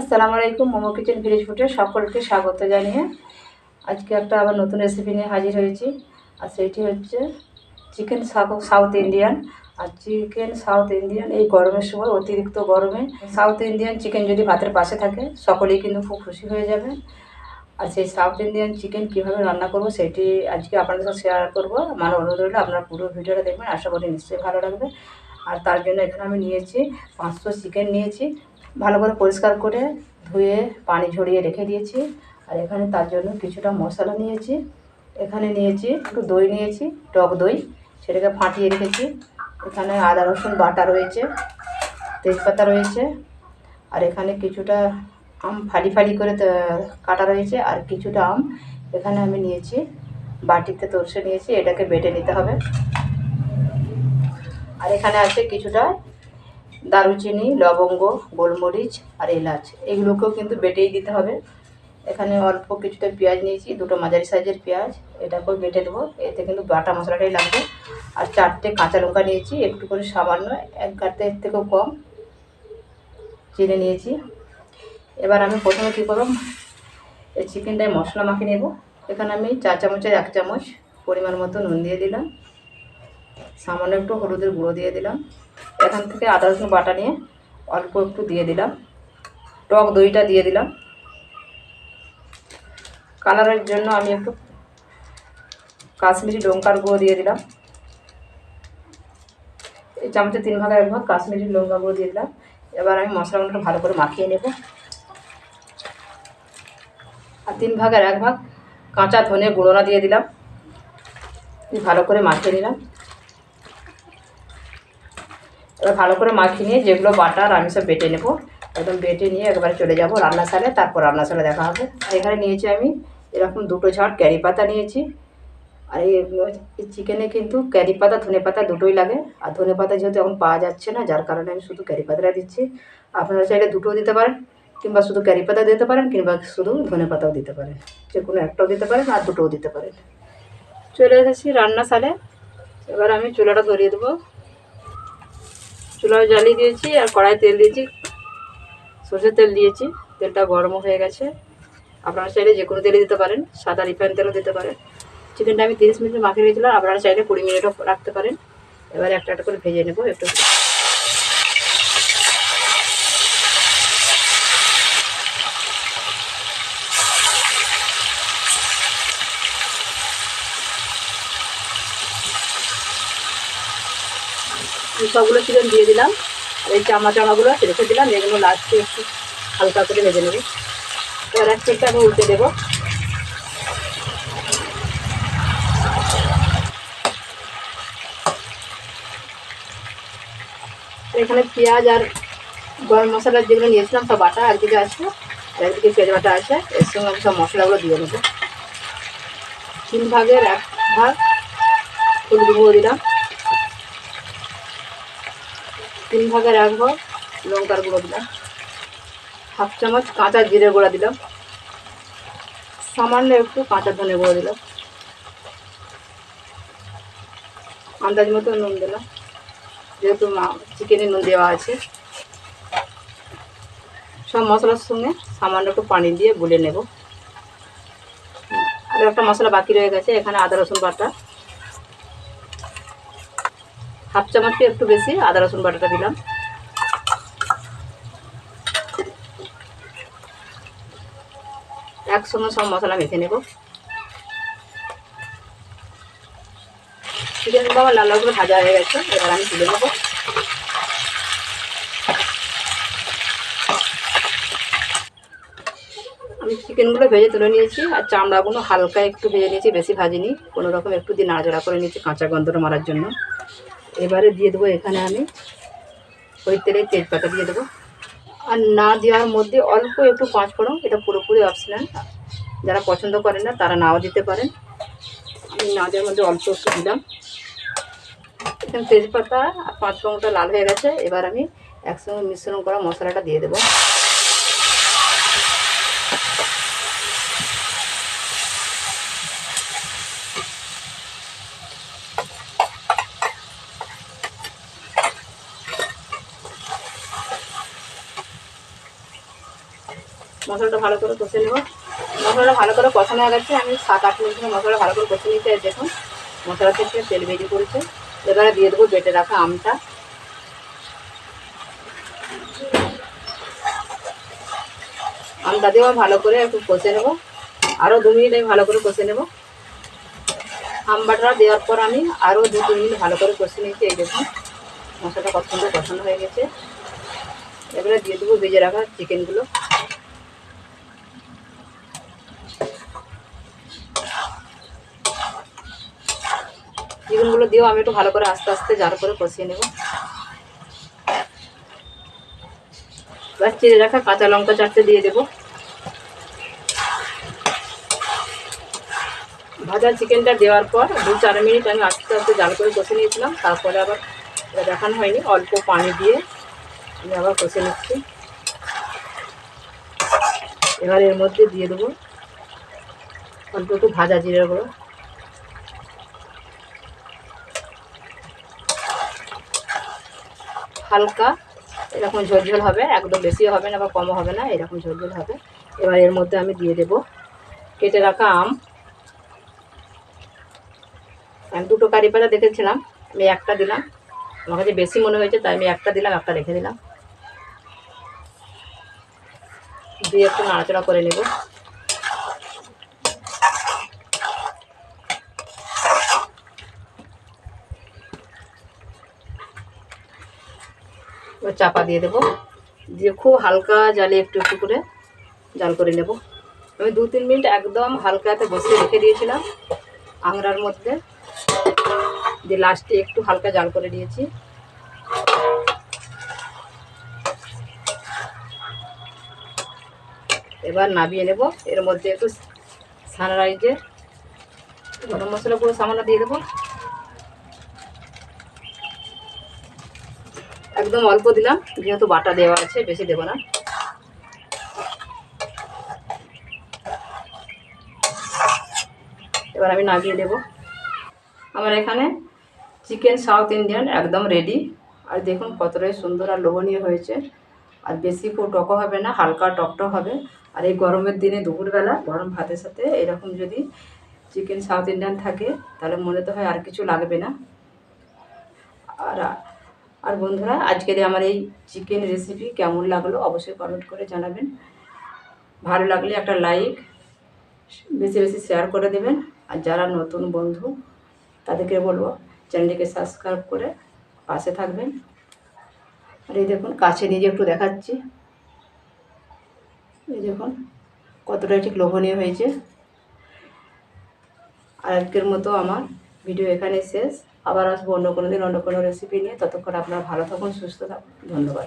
আসসালামু আলাইকুম, momo kitchen village ফুটে সকলকে স্বাগত জানিয়ে আজকে একটা আবার নতুন রেসিপি নিয়ে হাজির হয়েছি। আর সেইটি হচ্ছে চিকেন সাউথ ইন্ডিয়ান আর চিকেন সাউথ ইন্ডিয়ান এই গরমের সময় অতিরিক্ত গরমে সাউথ ইন্ডিয়ান চিকেন যদি ভাতের পাশে থাকে, সকলেই কিন্তু খুব খুশি হয়ে যাবে। আর সেই সাউথ ইন্ডিয়ান চিকেন কীভাবে রান্না করব সেটি আজকে আপনাদের সাথে শেয়ার করব। আমার অনুরোধ রইল, আপনারা পুরো ভিডিওটা দেখবেন, আশা করি নিশ্চয়ই ভালো লাগবে। আর তার জন্য এখানে আমি নিয়েছি পাঁচশো চিকেন নিয়েছি। ভালো করে পরিষ্কার করে ধুয়ে, পানি ঝরিয়ে রেখে দিয়েছি। আর এখানে তার জন্য কিছুটা মশলা নিয়েছি। এখানে নিয়েছি একটু দই নিয়েছি, টক দই। সেটাকে ফাটিয়ে রেখেছি। এখানে আদা, রসুন বাটা রয়েছে, তেজপাতা রয়েছে। আর এখানে কিছুটা আম ফালি ফালি করে কাটা রয়েছে। আর কিছুটা আম এখানে আমি নিয়েছি। বাটিতে তোরসে নিয়েছি, এটাকে বেটে নিতে হবে। আর এখানে আছে কিছুটা দারুচিনি, লবঙ্গ, গোলমরিচ আর এলাচ। এগুলোকেও কিন্তু বেটেই দিতে হবে। এখানে অল্প কিছুটা পেঁয়াজ নিয়েছি, দুটো মাঝারি সাইজের পেঁয়াজ। এটাকেও বেটে দেবো এতে কিন্তু বাটা মশলাটাই লাগবে। আর চারটে কাঁচা লঙ্কা নিয়েছি একটু করে সামান্য, এক গাঁটের থেকেও কম। চিনে নিয়েছি। এবার আমি প্রথমে কী করব? এই চিকেনটায় মশলা মাখিয়ে নেব। এখানে আমি চা চামচের এক চামচ পরিমাণ মতো নুন দিয়ে দিলাম। সামান্য একটু হলুদের গুঁড়ো দিয়ে দিলাম। এখান থেকে আদা রসুন বাটা নিয়ে অল্প একটু দিয়ে দিলাম। টক দইটা দিয়ে দিলাম। কালারের জন্য আমি একটু কাশ্মীরি লঙ্কার গুঁড়ো দিয়ে দিলাম। এই চামচে তিন ভাগের এক ভাগ কাশ্মীরি লঙ্কা গুঁড়ো দিয়ে দিলাম। এবার আমি মশলাগুলো ভালো করে মাখিয়ে নেব। আর তিন ভাগের এক ভাগ কাঁচা ধনে গুঁড়োনা দিয়ে দিলাম। ভালো করে মাখিয়ে নিলাম। এবার ভালো করে মাখিয়ে নিয়ে যেগুলো বাটার আমি সব বেটে নেব। একদম বেটে নিয়ে একবারে চলে যাব রান্নাশালে তারপর রান্নাশালে দেখা হবে। আর এখানে নিয়েছি আমি এরকম দুটো ঝাড় ক্যারি পাতা নিয়েছি। আর এই চিকেনে কিন্তু ক্যারি পাতা, ধনে পাতা দুটোই লাগে। আর ধনে পাতা যেহেতু এখন পাওয়া যাচ্ছে না, যার কারণে আমি শুধু ক্যারি পাতাটা দিচ্ছি। আপনারা চাইলে দুটোও দিতে পারেন, কিংবা শুধু ক্যারি পাতা দিতে পারেন, কিংবা শুধু ধনে পাতাও দিতে পারেন। যে কোনো একটাও দিতে পারেন আর দুটোও দিতে পারেন। চলে এসেছি রান্নাশালে এবার আমি চুলাটা ধরিয়ে দেবো। চুলাও জ্বালিয়ে দিয়েছি আর কড়াই তেল দিয়েছি। সর্ষের তেল দিয়েছি। তেলটা গরম হয়ে গেছে। আপনারা চাইলে যে কোনো তেলে দিতে পারেন। সাদা রিফাইন তেলও দিতে পারেন। চিকেনটা আমি তিরিশ মিনিট মাখিয়ে রেখেছিলাম। আপনারা চাইলে কুড়ি মিনিটও রাখতে পারেন। এবার একটা একটা করে ভেজে নেব একটু। সবগুলো চিকেন দিয়ে দিলাম। আর এই চামা চামাগুলো রেখে দিলাম। এগুলো লাস্টে একটু হালকা করে ভেজে নেবে। এবার এক প্লেটটা আমি উল্টে দেবো। এখানে পেঁয়াজ আর গরম মশলা যেগুলো নিয়েছিলাম, সব বাটা একদিকে আছে। একদিকে পেঁয়াজ বাটা আছে। এর সঙ্গে আমি সব মশলাগুলো দিয়ে নেব। তিন ভাগের এক ভাগ গুঁড়ো দিলাম। তিন ভাগে ভাগ লঙ্কার গুঁড়ো দিলাম। হাফ চামচ কাঁচা জিরে গুঁড়া দিলাম। সামান্য একটু কাঁচা ধনে গুঁড়ো দিলাম। আন্দাজ মতো নুন দিলাম। যেহেতু চিকেনে নুন দেওয়া আছে। সব মশলার সঙ্গে সামান্য একটু পানি দিয়ে গুলে নেব। আর একটা মশলা বাকি রয়ে গেছে, এখানে আদা রসুন বাটা। হাফ চামচকে একটু বেশি আদা, রসুন বাটাটা দিলাম। একসঙ্গে সব মশলা মেখে নেব। চিকেনগুলো আমার লাল লাল ভাজা হয়ে গেছে, এবার আমি তুলে নেব। আমি চিকেনগুলো ভেজে তুলে নিয়েছি, আর চামড়াগুলো হালকা একটু ভেজে নিয়েছি, বেশি ভাজিনি। কোনো রকম একটু দিয়ে নাড়াচাড়া করে নিয়েছি, কাঁচা গন্ধটা মারার জন্য। এবারে দিয়ে দেবো এখানে আমি ওই তেলে তেজপাতা দিয়ে দেবো। আর না দেওয়ার মধ্যে অল্প একটু পাঁচ ফোড়ন, এটা পুরোপুরি অপশনাল যারা পছন্দ করেন না, তারা নাও দিতে পারেন। আমি না দেওয়ার মধ্যে অল্প একটু দিলাম। এখানে তেজপাতা আর পাঁচ ফোড়নটা লাল হয়ে গেছে। এবার আমি একসঙ্গে মিশ্রণ করা মশলাটা দিয়ে দেবো। মশলাটা ভালো করে কষে নেব। মশলাটা ভালো করে কষানো হয়ে গেছে। আমি সাত, আট মিনিট ধরে মশলাটা ভালো করে কষে নিতে দেখুন মশলা থেকে তেল বেরিয়ে পড়েছে। এবারে দিয়ে দেবো বেটে রাখা আমটা। আমটা দিয়েও ভালো করে একটু কষে নেব। আরও দু মিনিট আমি ভালো করে কষে নেব। আম বাটা দেওয়ার পর আমি আরও দু তিন মিনিট ভালো করে কষে নিয়েছি। এই দেখুন, মশলাটা সুন্দর কষানো হয়ে গেছে। এবারে দিয়ে দেবো ভেজে রাখা চিকেনগুলো চিকেনগুলো দিয়েও আমি একটু ভালো করে আস্তে আস্তে জার করে কষিয়ে নেব। এবার চিড়ে রাখা কাঁচা লঙ্কা চারটে দিয়ে দেবো। ভাজা চিকেনটা দেওয়ার পর দু চার মিনিট আমি আস্তে আস্তে জাল করে কষে নিয়েছিলাম, তারপরে আবার দেখানো হয়নি, অল্প পানি দিয়ে আমি আবার কষে নিচ্ছি। এবার এর মধ্যে দিয়ে দেবো অল্প একটু ভাজা জিরে গুঁড়ো। হালকা, এরকম ঝোলঝোল হবে, একদম বেশিও হবে না বা কমও হবে না, এরকম ঝোলঝোল হবে। এবার এর মধ্যে আমি দিয়ে দেব কেটে রাখা আম। আমি দুটো কারি পাতা দেখেছিলাম, আমি একটা দিলাম। আমার কাছে বেশি মনে হয়েছে, তাই আমি একটা দিলাম, একটা রেখে দিলাম। দিয়ে একটু নাড়াচড়া করে নেব। চাপা দিয়ে দেবো। দিয়ে খুব হালকা জালে একটু একটু করে জাল করে নেব। আমি দু তিন মিনিট একদম হালকাতে বসিয়ে রেখে দিয়েছিলাম আংরার মধ্যে। দিয়ে লাস্টে একটু হালকা জাল করে দিয়েছি এবার নামিয়ে নেব। এর মধ্যে একটু সানরাইজের গরম মশলা পুরো দিয়ে দেবো। একদম অল্প দিলাম, যেহেতু বাটা দেওয়া আছে, বেশি দেবো না। এবার আমি নামিয়ে দেব। আমার এখানে চিকেন সাউথ ইন্ডিয়ান একদম রেডি আর দেখুন কতটাই সুন্দর আর লোভনীয় হয়েছে। আর বেশি খুব টকও হবে না, হালকা টকটক হবে। আর এই গরমের দিনে দুপুরবেলা গরম ভাতের সাথে এরকম যদি চিকেন সাউথ ইন্ডিয়ান থাকে, তাহলে মনে তো হয় আর কিছু লাগবে না। আর আর বন্ধুরা, আজকের আমার এই চিকেন রেসিপি কেমন লাগল অবশ্যই কমেন্ট করে জানাবেন। ভালো লাগলে একটা লাইক বেশি বেশি শেয়ার করে দেবেন। আর যারা নতুন বন্ধু, তাদেরকে বলব চ্যানেলটিকে সাবস্ক্রাইব করে পাশে থাকবেন। আর এই দেখুন, কাছে নিজে একটু দেখাচ্ছি। এই দেখুন কতটা ঠিক লোভনীয় হয়েছে। আর আজকের মতো আমার ভিডিও এখানে শেষ। আবার আসব অন্য কোনো দিন অন্য কোনো রেসিপি নিয়ে। ততক্ষণ আপনারা ভালো থাকুন, সুস্থ থাকুন। ধন্যবাদ।